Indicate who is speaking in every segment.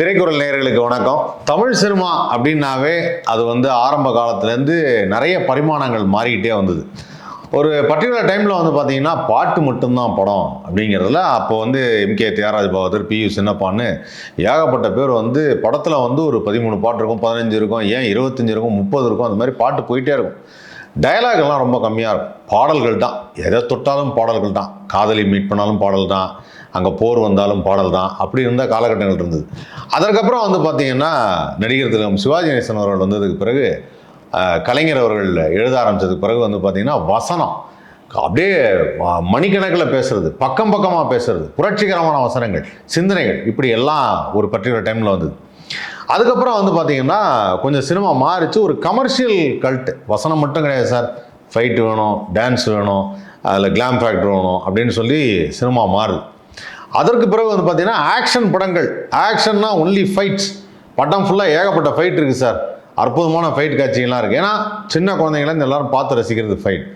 Speaker 1: திரைக்குறள் நேயர்களுக்கு வணக்கம். தமிழ் சினிமா அப்படின்னாவே அது வந்து ஆரம்ப காலத்துலேருந்து நிறைய பரிமாணங்கள் மாறிக்கிட்டே வந்தது. ஒரு பர்டிகுலர் டைமில் வந்து பார்த்தீங்கன்னா பாட்டு மட்டும்தான் படம் அப்படிங்கிறதுல அப்போ வந்து M K Thiyagaraj Bahadur P U சின்னப்பான்னு ஏகப்பட்ட பேர் வந்து படத்தில் வந்து ஒரு பதிமூணு பாட்டு இருக்கும் பதினஞ்சு இருக்கும் ஏன் இருபத்தஞ்சு இருக்கும் முப்பது இருக்கும் அந்த மாதிரி பாட்டு போயிட்டே இருக்கும். டயலாக் ரொம்ப கம்மியாக இருக்கும். பாடல்கள் தான். எதை தொட்டாலும் பாடல்கள் தான். காதலி மீட் பண்ணாலும் பாடல் தான் அங்கே போர் வந்தாலும் பாடல் தான் அப்படி இருந்த காலகட்டங்கள் இருந்தது. அதற்கப்புறம் வந்து பார்த்தீங்கன்னா நடிகர் திலகம் சிவாஜி நேசன் அவர்கள் வந்ததுக்கு பிறகு கலைஞர் அவர்கள் எழுத ஆரம்பித்ததுக்கு பிறகு வந்து பார்த்திங்கன்னா வசனம். அப்படியே மணிக்கணக்கில் பேசுறது பக்கம் பக்கமாக பேசுறது புரட்சிகரமான வசனங்கள் சிந்தனைகள் இப்படி எல்லாம் ஒரு பர்டிகுலர் டைமில் வந்தது. அதுக்கப்புறம் வந்து பார்த்தீங்கன்னா கொஞ்சம் சினிமா மாறிச்சு ஒரு கமர்ஷியல் கல்ட்டு வசனம் மட்டும் கிடையாது சார். ஃபைட்டு வேணும் டான்ஸ் வேணும் அதில் கிளாம் ஃபேக்டர் வேணும் அப்படின்னு சொல்லி சினிமா மாறுது. அதற்கு பிறகு வந்து பார்த்தீங்கன்னா ஆக்ஷன் படங்கள். ஆக்ஷன்னா ஒன்லி ஃபைட்ஸ் படம் ஃபுல்லாக ஏகப்பட்ட ஃபைட் இருக்குது சார் அற்புதமான ஃபைட் காட்சிகள்லாம் இருக்குது ஏன்னா சின்ன குழந்தைங்கலேருந்து எல்லாரும் பார்த்து ரசிக்கிறது ஃபைட்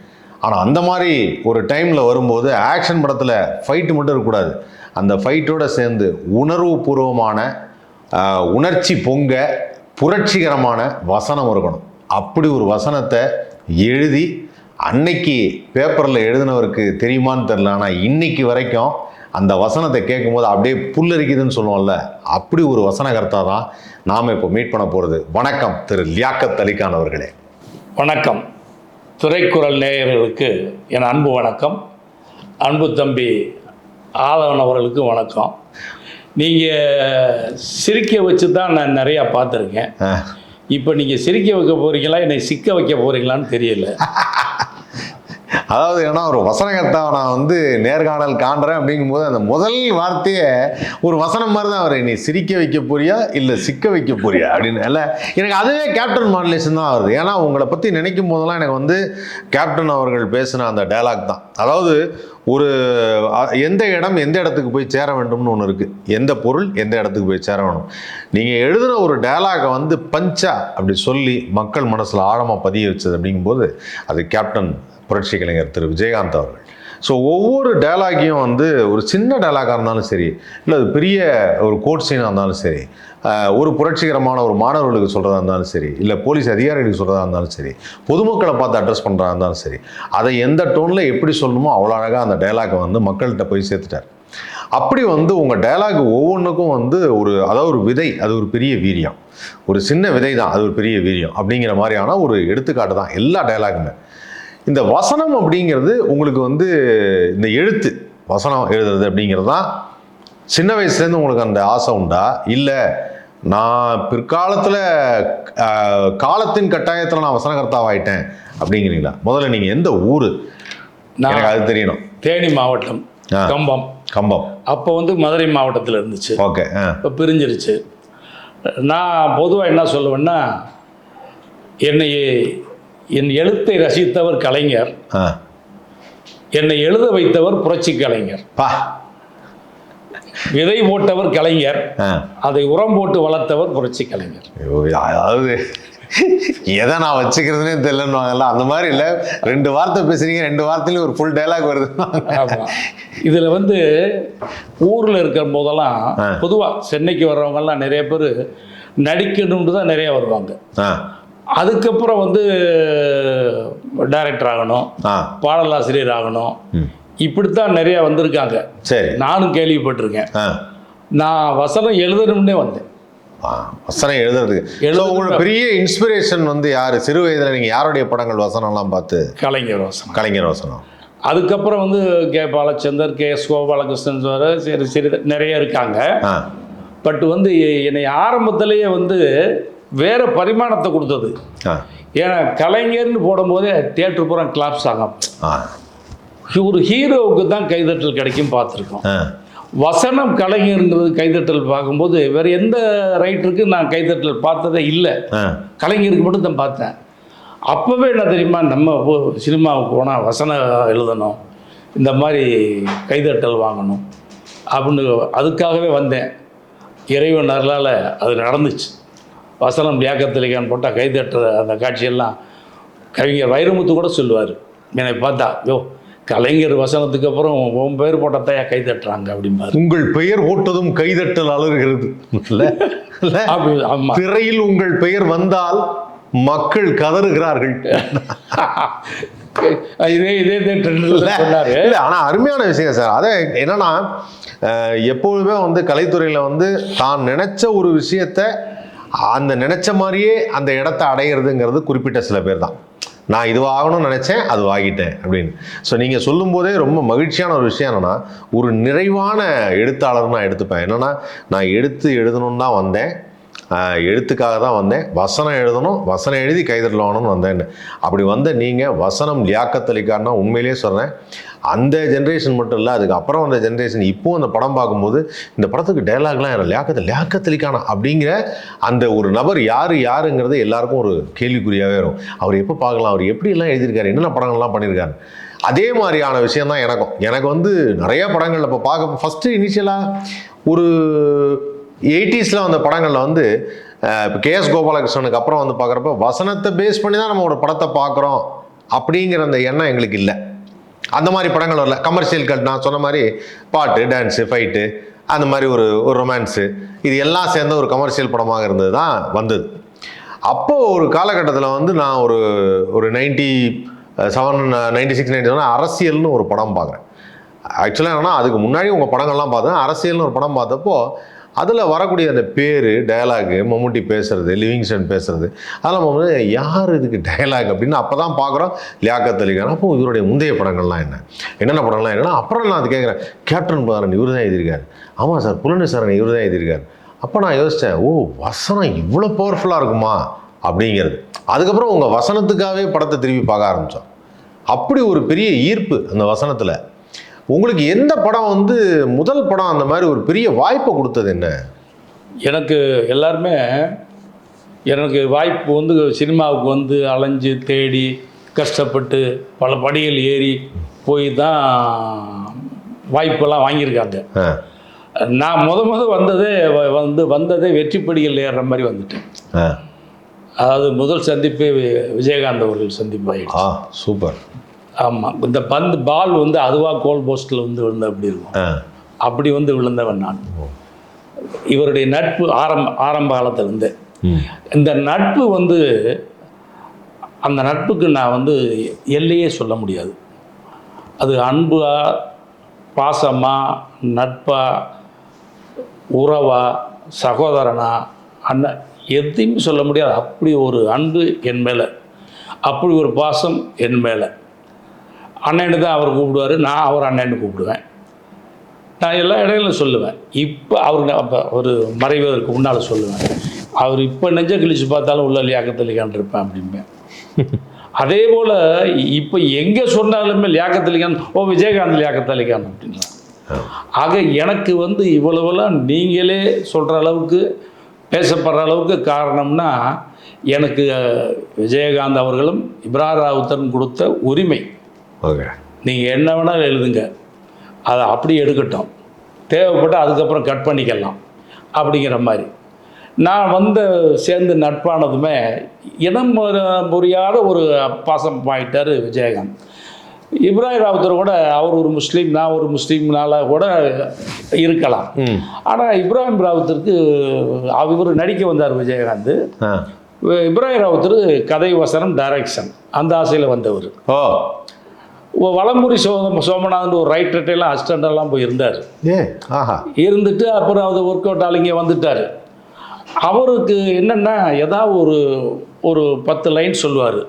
Speaker 1: ஆனால் அந்த மாதிரி ஒரு டைமில் வரும்போது ஆக்ஷன் படத்தில் ஃபைட்டு மட்டும் இருக்கக்கூடாது. அந்த ஃபைட்டோடு சேர்ந்து உணர்வுபூர்வமான உணர்ச்சி பொங்க புரட்சிகரமான வசனம் இருக்கணும். அப்படி ஒரு வசனத்தை எழுதி அன்னைக்கு பேப்பரில் எழுதினவருக்கு தெரியுமான்னு தெரில ஆனால் இன்னைக்கு வரைக்கும் அந்த வசனத்தை கேட்கும்போது அப்படியே புல்லரிக்குதுன்னு சொல்லுவோம்ல அப்படி ஒரு வசனகர்த்தா தான் நாம் இப்போ மீட் பண்ண போகிறது வணக்கம் திரு லியாக்கத் அலிகான் அவர்களே.
Speaker 2: வணக்கம். திரைக்குறள் நேயர்களுக்கு என் அன்பு வணக்கம். அன்பு தம்பி ஆதவன் அவர்களுக்கு வணக்கம். நீங்கள் சிரிக்க வச்சு தான் நான் நிறையா பார்த்துருக்கேன். இப்போ நீங்கள் சிரிக்க வைக்க போகிறீங்களா என்னை சிக்க வைக்க போகிறீங்களான்னு தெரியல.
Speaker 1: அதாவது ஏன்னா ஒரு வசனகர்த்தாவை நான் வந்து நேர்காணல் காண்றேன் அப்படிங்கும்போது அந்த முதல் வார்த்தையை ஒரு வசனம் மாதிரி தான் அவர் நீ சிரிக்க வைக்க போறியா இல்லை சிக்க வைக்க போறியா அப்படின்னு. இல்லை எனக்கு அதுவே கேப்டன் மாடுலேஷன் தான் வருது. ஏன்னா உங்களை பற்றி நினைக்கும் போதெல்லாம் எனக்கு வந்து கேப்டன் அவர்கள் பேசின அந்த டைலாக் தான். அதாவது ஒரு எந்த இடம் எந்த இடத்துக்கு போய் சேர வேண்டும்னு ஒன்று இருக்குது எந்த பொருள் எந்த இடத்துக்கு போய் சேர வேணும். நீங்கள் எழுதின ஒரு டயலாகை வந்து பஞ்சா அப்படி சொல்லி மக்கள் மனசில் ஆழமாக பதிய வச்சது அப்படிங்கும்போது அது கேப்டன் புரட்சி கலைஞர் திரு விஜயகாந்த் அவர்கள். ஸோ ஒவ்வொரு டயலாக்கையும் வந்து ஒரு சின்ன டயலாகாக இருந்தாலும் சரி இல்லை அது பெரிய ஒரு கோட் சீனாக இருந்தாலும் சரி ஒரு புரட்சிகரமான ஒரு மாணவர்களுக்கு சொல்கிறதா இருந்தாலும் சரி இல்லை போலீஸ் அதிகாரிகளுக்கு சொல்கிறதா இருந்தாலும் சரி பொதுமக்களை பார்த்து அட்ரஸ் பண்ணுறதா இருந்தாலும் சரி அதை எந்த டோனில் எப்படி சொல்லணுமோ அவ்வளோ அழகாக அந்த டயலாக்கை வந்து மக்கள்கிட்ட போய் சேர்த்துட்டார். அப்படி வந்து உங்கள் டயலாக் ஒவ்வொன்றுக்கும் வந்து ஒரு அதாவது ஒரு விதை அது ஒரு பெரிய வீரியம். ஒரு சின்ன விதை தான் அது ஒரு பெரிய வீரியம் அப்படிங்கிற மாதிரியான ஒரு எடுத்துக்காட்டு தான் எல்லா டயலாக்குமே இந்த வசனம் அப்படிங்கிறது உங்களுக்கு வந்து இந்த எழுத்து வசனம் எழுதுறது அப்படிங்கிறது தான் சின்ன வயசுலேருந்து உங்களுக்கு அந்த ஆசை உண்டா? இல்லை நான் பிற்காலத்தில் காலத்தின் கட்டாயத்தில் நான் வசனகர்த்தாவாயிட்டேன் அப்படிங்கிறீங்களா? முதல்ல நீங்கள் எந்த ஊர்? எனக்கு அது தெரியணும்.
Speaker 2: தேனி மாவட்டம். கம்பம்.
Speaker 1: கம்பம்.
Speaker 2: அப்போ வந்து மதுரை மாவட்டத்தில் இருந்துச்சு.
Speaker 1: ஓகே
Speaker 2: இப்போ பிரிஞ்சிருச்சு. நான் பொதுவாக என்ன சொல்லுவேன்னா என்னை என் எழுத்தை ரசித்தவர் கலைஞர். என்னை எழுத வைத்தவர் புரட்சி கலைஞர்.
Speaker 1: பா.
Speaker 2: விதை போட்டவர் கலைஞர். அதை உரம் போட்டு வளர்த்தவர் புரட்சி கலைஞர்.
Speaker 1: அதாவது எதை நான் வச்சுக்கிறதுனே தெரியலன்னு அந்த மாதிரி இல்லை. ரெண்டு வார்த்தை பேசுறீங்க ரெண்டு வார்த்தையிலும் ஒரு ஃபுல் டைலாக் வருது.
Speaker 2: இதில் வந்து ஊரில் இருக்கிற போதெல்லாம். பொதுவாக சென்னைக்கு வர்றவங்கெல்லாம் நிறைய பேர் நடிக்கணும்னு தான் நிறைய வருவாங்க. அதுக்கப்புறம் வந்து டைரக்டர் ஆகணும் பாடலாசிரியர் ஆகணும். இப்படித்தான் நிறைய வந்திருக்காங்க.
Speaker 1: சரி.
Speaker 2: நானும் கேள்விப்பட்டிருக்கேன். நான் வசனம் எழுதணும்னே வந்தேன்.
Speaker 1: வசனம்
Speaker 2: எழுதுறது
Speaker 1: So, உங்களுக்கு பெரிய இன்ஸ்பிரேஷன் வந்து யாரு? சிறு வயதுல நீங்க யாருடைய படங்கள் வசனம்லாம் பார்த்து?
Speaker 2: கலைஞர் வசனம்.
Speaker 1: கலைஞர் வசனம்.
Speaker 2: அதுக்கப்புறம் வந்து K. Balachander K. S. Gopalakrishnan sir சரி சரி நிறைய இருக்காங்க. பட் வந்து என்னை ஆரம்பத்திலேயே வந்து வேற பரிமாணத்தை கொடுத்தது. ஏன்னா கலைஞர்னு போடும்போதே தியேட்டர் பூரா கிளாப்ஸ் ஆகும். ஒரு ஹீரோவுக்கு தான் கைதட்டல் கிடைக்கும் பார்த்துருக்கோம். வசனம் கலைஞருங்கிறது கைதட்டல் பார்க்கும்போது வேற எந்த ரைட்டருக்கு நான் கைதட்டல் பார்த்ததே இல்லை. கலைஞருக்கு மட்டும் தான் பார்த்தேன். அப்போவே என்ன தெரியுமா நம்ம சினிமாவுக்கு போனால் வசனம் எழுதணும் இந்த மாதிரி கைதட்டல் வாங்கணும் அப்படின்னு அதுக்காகவே வந்தேன். இறைவன் அருளால் அது நடந்துச்சு. வசனம் வியாக்கத்திலிகான் போட்டால் கைதட்டுற அந்த காட்சியெல்லாம் கவிஞர் வைரமுத்து கூட சொல்லுவார். என்னை பார்த்தா யோ கலைஞர் வசனத்துக்கு அப்புறம் உன் பேர் போட்டத்தையா கை தட்டுறாங்க அப்படிம்பாரு.
Speaker 1: உங்கள் பெயர் போட்டதும் கைதட்டல் அலறுகிறது. திரையில் உங்கள் பெயர் வந்தால் மக்கள் கதறுகிறார்கள்.
Speaker 2: இதே இதே சொன்னார்.
Speaker 1: இல்ல ஆனா அருமையான விஷயம் சார். அதை என்னன்னா எப்பொழுதுமே வந்து கலைத்துறையில வந்து தான் நினைச்ச ஒரு விஷயத்த அந்த நினச்ச மாதிரியே அந்த இடத்த அடையிறதுங்கிறது குறிப்பிட்ட சில பேர் தான் நான் இதுவாகணும்னு நினச்சேன் அது ஆகிட்டேன் அப்படின்னு. ஸோ நீங்கள் சொல்லும்போதே ரொம்ப மகிழ்ச்சியான ஒரு விஷயம் என்னென்னா ஒரு நிறைவான எழுத்தாளர் நான் எடுத்துப்பேன். என்னென்னா நான் எடுத்து எழுதணும்னு தான் வந்தேன். எழுத்துக்காக தான் வந்தேன். வசனம் எழுதணும் வசனம் எழுதி கைதட்டில் வாங்கணும்னு வந்தேன். அப்படி வந்த நீங்கள் வசனம் லியாக்கத் உண்மையிலேயே சொல்கிறேன் அந்த ஜென்ரேஷன் மட்டும் இல்லை அதுக்கப்புறம் வந்த ஜென்ரேஷன் இப்போது அந்த படம் பார்க்கும்போது இந்த படத்துக்கு டைலாக்லாம் லியாக்கத் லியாக்கத் அலிகானா அப்படிங்கிற அந்த ஒரு நபர் யார் யாருங்கிறது எல்லாருக்கும் ஒரு கேள்விக்குறியாகவே வரும். அவர் எப்போ பார்க்கலாம்? அவர் எப்படியெல்லாம் எழுதியிருக்காரு? என்னென்ன படங்கள்லாம் பண்ணியிருக்காரு? அதே மாதிரியான விஷயம் தான் எனக்கும். எனக்கு வந்து நிறைய படங்கள் இப்போ பார்க்க ஃபஸ்ட்டு இனிஷியலாக ஒரு எயிட்டிஸில் வந்த படங்களில் வந்து இப்போ கேஎஸ் கோபாலகிருஷ்ணனுக்கு அப்புறம் வந்து பார்க்குறப்ப வசனத்தை பேஸ் பண்ணி தான் நம்ம ஒரு படத்தை பார்க்குறோம் அப்படிங்கிற அந்த எண்ணம் எங்களுக்கு இல்லை. அந்த மாதிரி படங்கள் வரல. கமர்ஷியல் கட் நான் சொன்ன மாதிரி பாட்டு டான்ஸு ஃபைட்டு அந்த மாதிரி ஒரு ஒரு ரொமான்ஸு இது எல்லாம் சேர்ந்த ஒரு கமர்ஷியல் படமாக இருந்தது தான் வந்தது. அப்போது ஒரு காலகட்டத்தில் வந்து நான் ஒரு ஒரு ninety seven ninety six ninety seven அரசியல்னு ஒரு படம் பார்க்குறேன் ஆக்சுவலாக என்னென்னா அதுக்கு முன்னாடி உங்கள் படங்கள்லாம் பார்த்தேன். அரசியல்னு ஒரு படம் பார்த்தப்போ அதில் வரக்கூடிய அந்த பேர் டயலாகு மம்முட்டி பேசுறது லிவிங்ஸ்டன் பேசுறது அதெல்லாம் வந்து யார் இதுக்கு டயலாக் அப்படின்னு அப்போ தான் பார்க்குறோம் லியாக்கத் அலிகான். அப்போ இவருடைய முந்தைய படங்கள்லாம் என்ன? என்னென்ன படங்கள்லாம் என்னன்னா அப்புறம் நான் அது கேட்குறேன் கேப்டன் பாரன் இவர் தான் எழுதியிருக்காரு. ஆமாம் சார் புலனேஸ்வரன் இவர் தான் எழுதியிருக்காரு. அப்போ நான் யோசித்தேன் ஓ வசனம் இவ்வளோ பவர்ஃபுல்லாக இருக்குமா? அப்படிங்கிறது. அதுக்கப்புறம் உங்கள் வசனத்துக்காகவே படத்தை திருப்பி பார்க்க ஆரம்பித்தோம் அப்படி ஒரு பெரிய ஈர்ப்பு அந்த வசனத்தில். உங்களுக்கு எந்த படம் வந்து முதல் படம் அந்த மாதிரி ஒரு பெரிய வாய்ப்பை கொடுத்தது என்ன?
Speaker 2: எனக்கு எல்லாருமே எனக்கு வாய்ப்பு வந்து சினிமாவுக்கு வந்து அலைஞ்சு தேடி கஷ்டப்பட்டு பல படிகள் ஏறி போய் தான் வாய்ப்பெல்லாம் வாங்கியிருக்காங்க. நான் முத முத வந்ததே வ- வந்து வந்ததே வெற்றி படிகள் ஏறுற மாதிரி வந்துட்டேன். அதாவது முதல் சந்திப்பே விஜயகாந்த் அவர்கள் சந்திப்பு ஆயிடுச்சு.
Speaker 1: சூப்பர்.
Speaker 2: ஆமாம் இந்த பந்து பால் வந்து அதுவாக கோல் போஸ்ட்டில் வந்து விழுந்த அப்படி இருக்கும்? அப்படி வந்து விழுந்தவன் நான். இவருடைய நட்பு ஆரம்ப ஆரம்ப காலத்திலேருந்து. இந்த நட்பு வந்து அந்த நட்புக்கு நான் வந்து எல்லையே சொல்ல முடியாது. அது அன்பா பாசமா நட்பா உறவா சகோதரனா அண்ணன் எதையுமே சொல்ல முடியாது. அப்படி ஒரு அன்பு என் மேலே. அப்படி ஒரு பாசம் என் மேலே. அண்ணன்னு தான் அவர் கூப்பிடுவார் நான் அவர் அண்ணன்னு கூப்பிடுவேன். நான் எல்லா இடையிலும் சொல்லுவேன். இப்போ அவர் அப்போ ஒரு மறைவதற்கு முன்னால் சொல்லுவேன். அவர் இப்போ நெஞ்ச கிழிச்சு பார்த்தாலும் உள்ள லியாக்கத்தலிகான் இருப்பேன் அப்படிம்பேன். அதே போல் இப்போ எங்கே சொன்னாலுமே லியாக்கத்தலிகான் ஓ விஜயகாந்த் லியாக்கத்தலிகான் அப்படின்னா ஆக எனக்கு வந்து இவ்வளவெல்லாம் நீங்களே சொல்கிற அளவுக்கு பேசப்படுற அளவுக்கு காரணம்னா எனக்கு விஜயகாந்த் அவர்களும் இப்ரார் ராவுத்தரும் கொடுத்த உரிமை.
Speaker 1: ஓகே.
Speaker 2: நீங்கள் என்ன வேணாலும் எழுதுங்க. அதை அப்படியே எடுக்கட்டும். தேவைப்பட்டால் அதுக்கப்புறம் கட் பண்ணிக்கலாம். அப்படிங்கிற மாதிரி. நான் வந்து சேர்ந்து நட்பானதுமே இனம் புர- புரியாத ஒரு பாசம் ஆயிட்டார் விஜயகாந்த். இப்ராஹிம் ராவுத்தர் கூட அவர் ஒரு முஸ்லீம் நான் ஒரு முஸ்லீம்னால கூட இருக்கலாம். ஆனால் இப்ராஹிம் ராவுத்தருக்கு அவர் நடிக்க வந்தார் விஜயகாந்த். இப்ராஹிம் ராவுத்தர் கதை வசனம் டைரக்ஷன் அந்த ஆசையில் வந்தவர்.
Speaker 1: ஓ.
Speaker 2: வலம்புரி சோ சோமநாதன் ஒரு ரைட்டர்ட்டெல்லாம் அசிஸ்டண்டெல்லாம் போய் இருந்தார்.
Speaker 1: ஏ ஆஹா.
Speaker 2: இருந்துட்டு அப்புறம் அது ஒர்க் அவுட் ஆளுங்க வந்துட்டார். அவருக்கு என்னென்னா ஏதாவது ஒரு ஒரு பத்து லைன் சொல்லுவார்.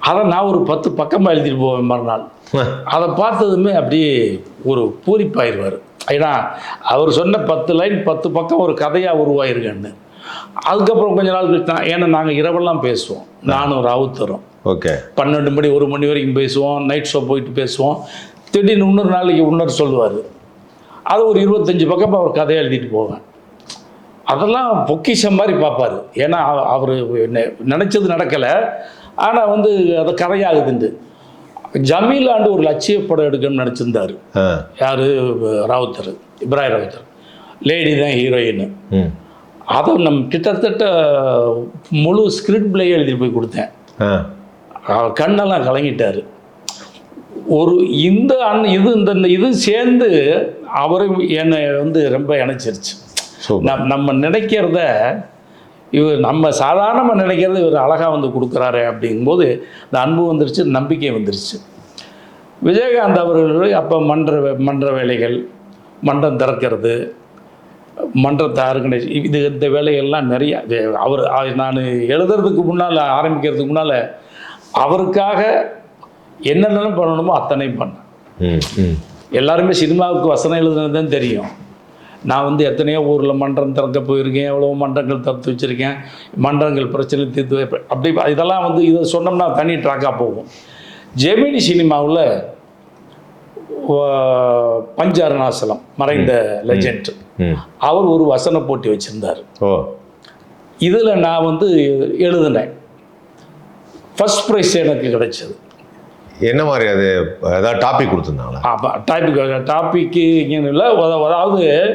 Speaker 2: அதை நான் ஒரு பத்து பக்கமாக எழுதிட்டு போவேன் மறுநாள். அதை பார்த்ததுமே அப்படியே ஒரு பூரிப்பாயிருவார். ஏன்னா அவர் சொன்ன பத்து லைன் பத்து பக்கம் ஒரு கதையாக உருவாயிருக்கேன்னு அதுக்கப்புறம் கொஞ்ச நாள் கழிச்சு தான் ஏன்னா நாங்கள் இரவெல்லாம் பேசுவோம். நானும் ராவுத்தரும்.
Speaker 1: ஓகே
Speaker 2: பன்னெண்டு மணி ஒரு மணி வரைக்கும் பேசுவோம் நைட் ஷோ போயிட்டு பேசுவோம். திடீர்னு இன்னொரு நாளைக்கு இன்னொரு சொல்லுவார். அது ஒரு இருபத்தஞ்சி பக்கம் அவர் கதையை எழுதிட்டு போவேன். அதெல்லாம் பொக்கிஷம் மாதிரி பார்ப்பாரு. ஏன்னா அவர் நினச்சது நடக்கலை. ஆனால் வந்து அது கதையாகுதுண்டு ஜமீலாண்டு ஒரு லட்சிய படம் எடுக்கணும்னு நினச்சிருந்தாரு. யார்? ராவுத்தர் இப்ராஹிம் ராவுத்தர். லேடி தான் ஹீரோயின் அதை நம்ம கிட்டத்தட்ட முழு ஸ்கிரிப்ட் பிளே எழுதிட்டு போய் கொடுத்தேன். கண்ணெல்லாம் கலங்கிட்டார். ஒரு இந்த அன் இது இந்த இது சேர்ந்து அவரை என்னை வந்து ரொம்ப இணைச்சிருச்சு. நம்ம நினைக்கிறத இவர் நம்ம சாதாரணமாக நினைக்கிறத இவர் அழகாக வந்து கொடுக்குறாரு அப்படிங்கும்போது இந்த அன்பு வந்துருச்சு நம்பிக்கை வந்துருச்சு. விஜயகாந்த் அவர்கள் அப்போ மன்ற மன்ற வேலைகள் மன்றம் திறக்கிறது மன்றத்தை ஆர்கனைஸ் இது இந்த வேலைகள்லாம் நிறைய அவர் நான் எழுதுறதுக்கு முன்னால் ஆரம்பிக்கிறதுக்கு முன்னால் அவருக்காக என்னென்ன பண்ணணுமோ அத்தனையும் பண்ணேன். எல்லாருமே சினிமாவுக்கு வசனம் எழுதுனது தான் தெரியும். நான் வந்து எத்தனையோ ஊரில் மன்றம் திறக்க போயிருக்கேன் எவ்வளோ மன்றங்கள் திறந்து வச்சுருக்கேன் மன்றங்கள் பிரச்சனை தீர்த்து அப்படி இதெல்லாம் வந்து இதை சொன்னோம்னா தனி ட்ராக்காக போகும். ஜெமினி சினிமாவில் பஞ்ச அருணாசலம் மறைந்த லெஜெண்ட் அவர் ஒரு வசன போட்டி வச்சுருந்தார். இதில் நான் வந்து எழுதினேன். ஃபர்ஸ்ட் ப்ரைஸ் எனக்கு கிடைச்சது.
Speaker 1: என்ன மாதிரி அது ஏதாவது டாபிக் கொடுத்துருந்தாங்களா?
Speaker 2: அப்போ டாபிக் டாபிக்கு இல்லை. அத- அதாவது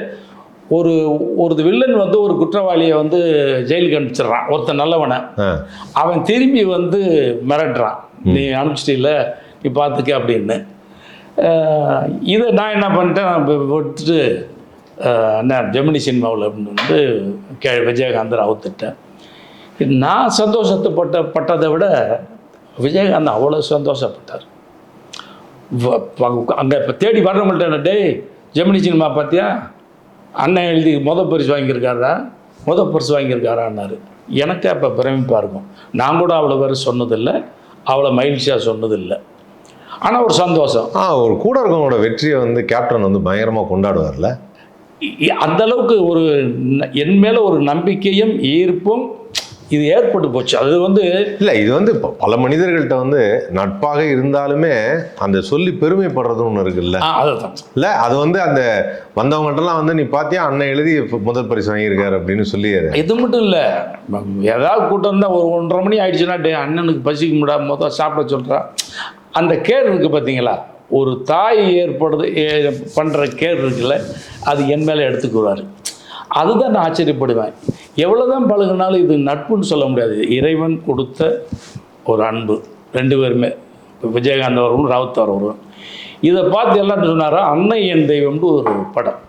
Speaker 2: ஒரு ஒரு வில்லன் வந்து ஒரு குற்றவாளியை வந்து ஜெயிலுக்கு அனுப்பிச்சிடுறான். ஒருத்தன் நல்லவனை. அவன் திரும்பி வந்து மிரட்டுறான். நீ அனுப்பிச்சிட்டில்ல நீ பார்த்துக்க அப்படின்னு. இதை நான் என்ன பண்ணிட்டேன்? நான் விட்டுட்டு என்ன ஜெமினி சினிமாவில் அப்படின்னு வந்து கே விஜயகாந்தர் அவுத்துட்டேன் நான் சந்தோஷத்தைப்பட்ட பட்டதை விட விஜயகாந்த் அவ்வளோ சந்தோஷப்பட்டார். அங்கே இப்போ தேடி வர்றவங்கள்ட்ட டேய் ஜெமினி சினிமா பார்த்தியா அண்ணன் எழுதி முத பரிசு வாங்கியிருக்காரா முத பரிசு வாங்கியிருக்காரான்னாரு. எனக்கு அப்போ பிரமிப்பாக இருக்கும். நான் கூட அவ்வளோ பேர் சொன்னதில்லை அவ்வளோ மகிழ்ச்சியாக சொன்னதில்லை. ஆனால் ஒரு சந்தோஷம்.
Speaker 1: ஆ ஒரு கூட இருக்கவங்களோட வெற்றியை வந்து கேப்டன் வந்து பயங்கரமாக கொண்டாடுவார்ல?
Speaker 2: இ- இ- அந்த அளவுக்கு ஒரு என் மேலே ஒரு நம்பிக்கையும் ஈர்ப்பும் இது ஏற்பட்டு போச்சு. அது வந்து
Speaker 1: இல்லை இது வந்து பல மனிதர்கள்ட்ட வந்து நட்பாக இருந்தாலுமே அந்த சொல்லி பெருமைப்படுறது ஒன்று இருக்குல்ல.
Speaker 2: அதுதான்.
Speaker 1: இல்லை அது வந்து அந்த வந்தவங்கள்ட்டலாம் வந்து நீ பார்த்தியா அண்ணன் எழுதி முதல் பரிசு வாங்கியிருக்காரு அப்படின்னு சொல்லி
Speaker 2: இது மட்டும் இல்லை ஏதாவது கூட்டம் தான் ஒரு ஒன்றரை மணி ஆயிடுச்சுன்னா டே அண்ணனுக்கு பசிக்க முடியாது மொத்தம் சாப்பிட சொல்கிறா அந்த கேர் இருக்குது பார்த்தீங்களா ஒரு தாய் ஏற்படுது பண்ணுற கேர் இருக்குல்ல அது என் மேலே எடுத்துக்குவார். அதுதான் நான் ஆச்சரியப்படுவேன். எவ்வளோதான் பழகுனாலும் இது நட்புன்னு சொல்ல முடியாது. இறைவன் கொடுத்த ஒரு அன்பு. ரெண்டு பேருமே. இப்ப விஜயகாந்த் அவர்களும் ராவுத் அவர்களும். இதை பார்த்து எல்லாம் சொன்னாரா? அன்னை என் தெய்வம்னு ஒரு படம்.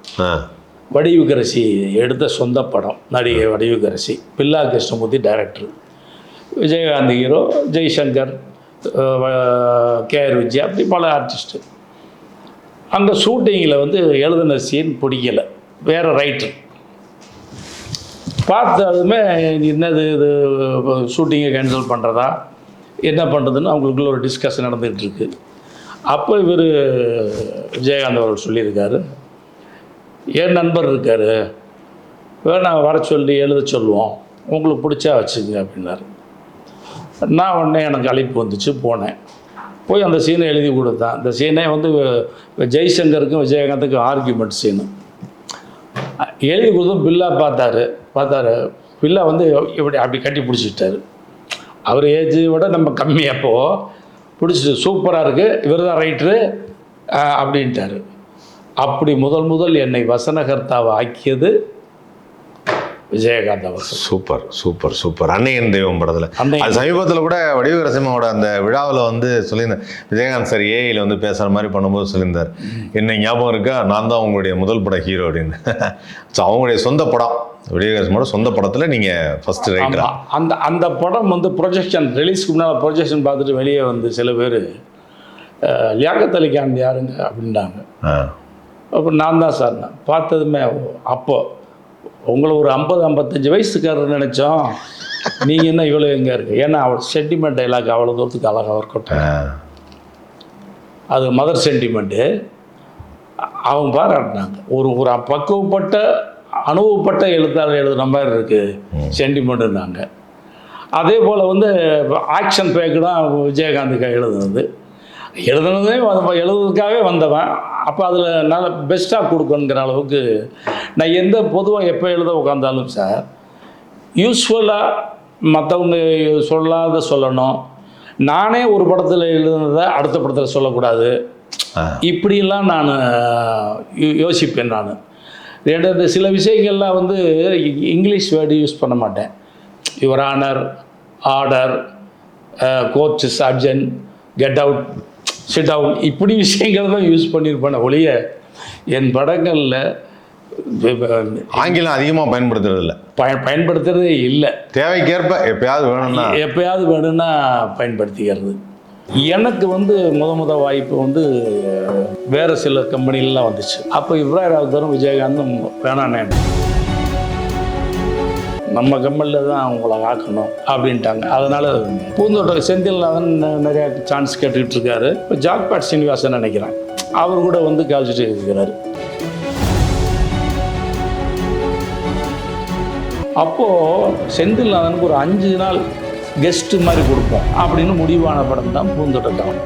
Speaker 2: வடிவுக்கரசி எடுத்த சொந்த படம். நடிகை Vadivukkarasi. Billa Krishnamurthy director Vijayakanth hero Jaishankar K R Vijay அப்படி பல ஆர்டிஸ்ட்டு அங்கே ஷூட்டிங்கில் வந்து எழுதின சீன் பிடிக்கல. வேறு ரைட்டர் பார்த்ததுமே என்னது இது ஷூட்டிங்கை கேன்சல் பண்ணுறதா என்ன பண்ணுறதுன்னு அவங்களுக்குள்ள ஒரு டிஸ்கஷன் நடந்துகிட்டு இருக்கு அப்போ இவர் விஜயகாந்த் அவர்கள் சொல்லியிருக்காரு. என் நண்பர் இருக்கார்? வேணா வர சொல்லி எழுத சொல்லுவோம். உங்களுக்கு பிடிச்சா வச்சுங்க அப்படின்னாரு. நான் உடனே எனக்கு அழைப்பு வந்துச்சு போனேன். போய் அந்த சீனை எழுதி கொடுத்தேன். அந்த சீனே வந்து ஜெய்சங்கருக்கும் விஜயகாந்துக்கும் ஆர்கியூமெண்ட் சீனு எழுதி கொடுத்தும் பில்லா பார்த்தாரு. பார்த்தாரு. பில்லா வந்து இப்படி அப்படி கட்டி பிடிச்சிட்டாரு. அவர் ஏஜ் விட நம்ம கம்மி அப்போ. பிடிச்சிட்டு சூப்பராக இருக்குது இவர் தான் ரைட்ரு அப்படின்ட்டாரு. அப்படி முதல் முதல் என்னை வசனகர்த்தாவை ஆக்கியது விஜயகாந்த் அவர்கள்.
Speaker 1: Super super super. அன்னையன் தெய்வம் படத்தில். அது சமீபத்தில் கூட வடிவகரசிமாவோட அந்த விழாவில் வந்து சொல்லியிருந்தேன் விஜயகாந்த் சார் ஏஐயில் வந்து பேசுகிற மாதிரி பண்ணும்போது சொல்லியிருந்தார். என்ன ஞாபகம் இருக்கா? நான் தான் உங்களுடைய முதல் பட ஹீரோ அப்படின்னு. ஸோ அவங்களுடைய சொந்த படம். விஜயகரசிமாவோட சொந்த படத்தில் நீங்கள் ஃபஸ்ட்டு ரைட்டரா.
Speaker 2: அந்த அந்த படம் வந்து ப்ரொஜெக்ஷன் ரிலீஸ்க்கு முன்னால் ப்ரொஜெக்ஷன் பார்த்துட்டு வெளியே வந்து சில பேர் லியாக்கத் அலி கான் யாருங்க அப்படின்ட்டாங்க
Speaker 1: ஆ.
Speaker 2: அப்போ நான் தான் சார் நான். பார்த்ததுமே அப்போ உங்களை ஒரு ஐம்பது ஐம்பத்தஞ்சு வயசுக்காரர் நினச்சோம். நீங்கள் என்ன இவ்வளோ எங்கே இருக்கு? ஏன்னா அவள் சென்டிமெண்ட் டைலாக் அவ்வளோ தூரத்துக்கு அழகாக இருக்கட்டும். அது மதர் சென்டிமெண்ட்டு அவங்க பாராட்டினாங்க. ஒரு ஒரு பக்குவப்பட்ட அனுபவப்பட்ட எழுத்தாளர் எழுதுன மாதிரி இருக்குது சென்டிமெண்ட்டுனாங்க அதே போல் வந்து ஆக்ஷன் பேக்கு தான் விஜயகாந்துக்கு எழுதுனது. எழுதுனதே எழுதுறதுக்காகவே வந்தவன். அப்போ அதில் நல்ல பெஸ்ட்டாக கொடுக்கணுங்கிற அளவுக்கு நான் எந்த பொதுவாக எப்போ எழுத உட்காந்தாலும் சார் யூஸ்வலாக மற்றவங்க சொல்லாத சொல்லணும். நானே ஒரு படத்தில் எழுதுனதை அடுத்த படத்தில் சொல்லக்கூடாது.
Speaker 1: ஆ.
Speaker 2: இப்படியெல்லாம் நான் யோசிப்பேன் நான். ரெண்டாவது சில விஷயங்கள்லாம் வந்து இங்கிலீஷ் வேர்டு யூஸ் பண்ண மாட்டேன். Your honour order coach surgeon get out sit down இப்படி விஷயங்கள் தான் யூஸ் பண்ணியிருப்பேன் ஒழிய என் படங்களில்
Speaker 1: ஆங்கிலம் அதிகமாக பயன்படுத்துறது இல்லை.
Speaker 2: பய பயன்படுத்துறதே இல்லை.
Speaker 1: தேவைக்கேற்ப எப்பயாவது வேணும்னா.
Speaker 2: எப்பயாவது வேணும்னா பயன்படுத்திக்கிறது. எனக்கு வந்து முத முத வாய்ப்பு வந்து வேறு சில கம்பெனிலாம் வந்துச்சு. அப்போ இப்ராஹிம் ராவுதரும் விஜயகாந்தும் வேணானே நம்ம கம்பெனியில் தான் அவங்கள ஆக்கணும் அப்படின்ட்டாங்க. அதனால் பூந்தோட்டம் செந்தில்நாதன் நிறையா சான்ஸ் கேட்டுக்கிட்டு இருக்காரு. இப்போ ஜாக்பாட் சீனிவாசன் நினைக்கிறேன். அவர் கூட வந்து கால்ச்சிட்டு இருக்கிறாரு. அப்போது செந்தில்நாதனுக்கு ஒரு அஞ்சு நாள் கெஸ்ட்டு மாதிரி கொடுப்போம். அப்படின்னு முடிவான படம் தான் பூந்தோட்டக்காரன்